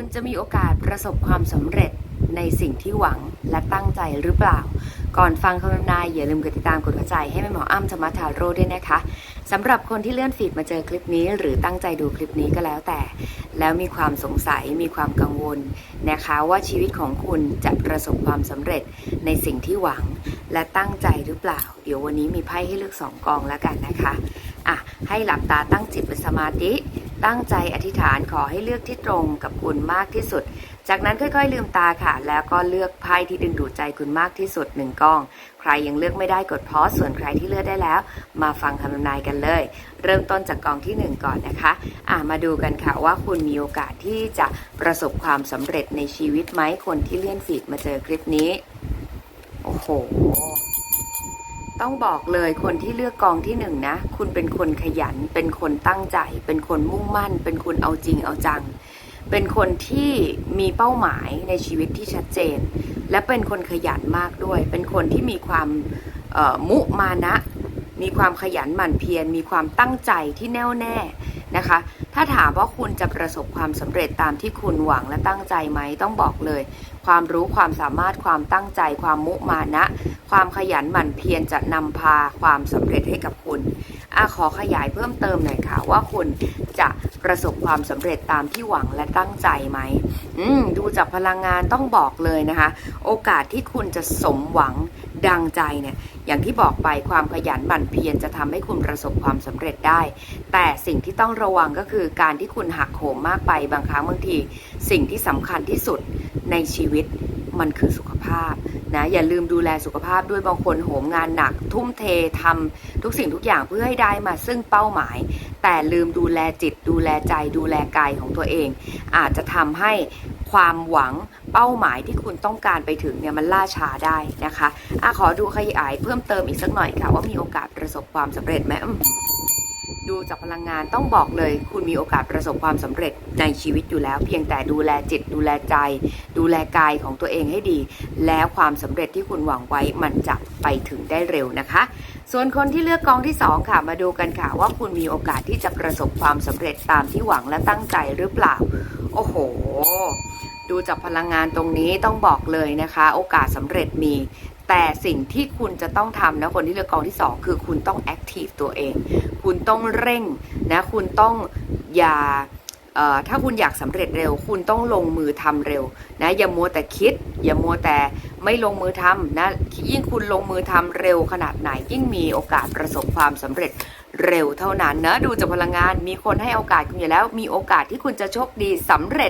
คุณจะมีโอกาสประสบความสำเร็จในสิ่งที่หวังและตั้งใจหรือเปล่า ก่อนฟังคำนายอย่าลืมกดติดตามกดหัวใจให้แม่หมออ้ำธรรมทาโร่ด้วยนะคะสำหรับคนที่เลื่อนฟีดมาเจอคลิปนี้ หรือตั้งใจดูคลิปนี้ก็แล้วแต่ แล้วมีความสงสัยมีความกังวลนะคะว่าชีวิตของคุณจะประสบความสำเร็จในสิ่งที่หวังและตั้งใจหรือเปล่า เดี๋ยววันนี้มีไพ่ให้เลือกสองกองแล้วกันนะคะอะให้หลับตาตั้งจิตเป็นสมาธิ ตั้งใจอธิษฐานขอให้เลือกที่ตรงกับคุณมากที่สุด จากนั้นค่อยๆ ลืมตาค่ะ แล้วก็เลือกไพ่ที่ดึงดูดใจคุณมากที่สุดหนึ่งกอง ใครยังเลือกไม่ได้กดพอส่วนใครที่เลือกได้แล้ว มาฟังคำทำนายกันเลย เริ่มต้นจากกองที่หนึ่งก่อนนะคะอะมาดูกันค่ะว่าคุณมีโอกาสที่จะประสบความสำเร็จในชีวิตไหมคนที่เลื่อนฟีดมาเจอคลิปนี้โอ้โห ต้องบอกเลยคนที่เลือกกองที่หนึ่งนะ คุณเป็นคนขยัน เป็นคนตั้งใจ เป็นคนมุ่งมั่น เป็นคนเอาจริงเอาจัง เป็นคนที่มีเป้าหมายในชีวิตที่ชัดเจน และเป็นคนขยันมากด้วย เป็นคนที่มีความมุมานะ มีความขยันหมั่นเพียร มีความตั้งใจที่แน่วแน่ นะคะ ถ้าถามว่าคุณจะประสบความสำเร็จตามที่คุณหวังและตั้งใจไหมต้องบอกเลย ความรู้ความสามารถความตั้งใจ ความมุมานะ ความขยันหมั่นเพียรจะนำพาความสำเร็จให้กับคุณอาขอขยายเพิ่มเติมหน่อยค่ะ ว่าคุณจะประสบความสำเร็จตามที่หวังและตั้งใจไหมอืมดูจากพลังงานต้องบอกเลยนะคะ โอกาสที่คุณจะสมหวัง ดังใจเนี่ยอย่างที่บอกไปความขยันหมั่นเพียรจะทำให้คุณประสบความสำเร็จได้ แต่สิ่งที่ต้องระวังก็คือการที่คุณหักโหมมากไปบางครั้งบางที สิ่งที่สำคัญที่สุดในชีวิตมันคือสุขภาพนะอย่าลืมดูแลสุขภาพด้วยบางคนโหมงานหนัก ทุ่มเททำทุกสิ่งทุกอย่างเพื่อให้ได้มาซึ่งเป้าหมาย แต่ลืมดูแลจิตดูแลใจดูแลกายของตัวเอง อาจจะทำให้ ความหวังเป้าหมายที่คุณต้องการไปถึงเนี่ยมันล่าช้าได้นะคะอะขอดูขยายเพิ่มเติมอีกสักหน่อยค่ะ ว่ามีโอกาสประสบความสำเร็จไหมอืม ดูจากพลังงานต้องบอกเลย คุณมีโอกาสประสบความสำเร็จในชีวิตอยู่แล้ว เพียงแต่ดูแลจิต ดูแลใจ ดูแลกายของตัวเองให้ดี แล้วความสำเร็จที่คุณหวังไว้มันจะไปถึงได้เร็วนะคะ ส่วนคนที่เลือกกองที่ 2 ค่ะมาดูกันค่ะว่าคุณมีโอกาสที่จะประสบความสำเร็จตามที่หวังและตั้งใจหรือเปล่า โอ้โห ดูจากพลังงานตรงนี้ต้องบอกเลยนะคะ โอกาสสำเร็จมี แต่สิ่งที่คุณจะต้องทำนะคนที่เลือกกองที่ 2 คือคุณต้องแอคทีฟตัวเอง คุณต้องเร่งนะคุณต้องอย่าถ้าคุณอยากสำเร็จเร็ว คุณต้องลงมือทำเร็วนะอย่ามัวแต่คิด อย่ามัวแต่ไม่ลงมือทำนะยิ่งคุณลงมือทำเร็วขนาดไหน ยิ่งมีโอกาสประสบความสำเร็จเร็วเท่านั้นนะดูจากพลังงานมีคนให้โอกาสคุณอยู่แล้ว มีโอกาสที่คุณจะโชคดีสำเร็จ